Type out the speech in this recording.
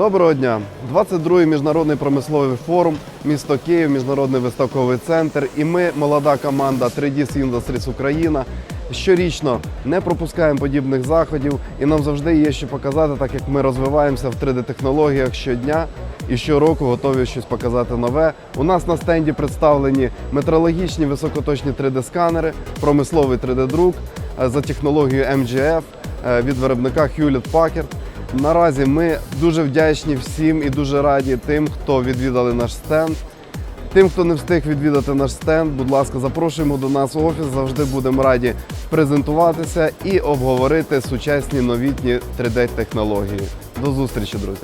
Доброго дня! 22-й міжнародний промисловий форум, місто Київ, міжнародний виставковий центр. І ми, молода команда 3D Industries Україна, щорічно не пропускаємо подібних заходів, і нам завжди є що показати, так як ми розвиваємося в 3D-технологіях щодня і щороку готові щось показати нове. У нас на стенді представлені метрологічні високоточні 3D-сканери, промисловий 3D-друк е, за технологією MGF е, від виробника Hewlett Packard. Наразі ми дуже вдячні всім і дуже раді тим, хто відвідали наш стенд. Тим, хто не встиг відвідати наш стенд, будь ласка, запрошуємо до нас в офіс. Завжди будемо раді презентуватися і обговорити сучасні новітні 3D-технології. До зустрічі, друзі!